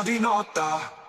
di notta.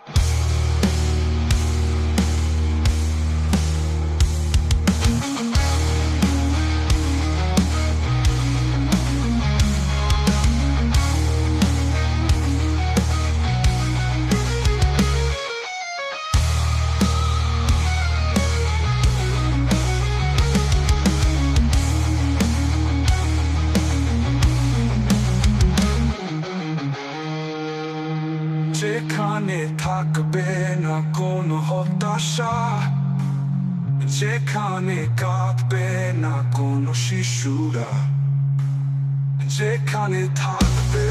যেখানে থাকবে না কোনো হতাশা যেখানে কাঁপবে না কোনো শিশুরা যেখানে থাকবে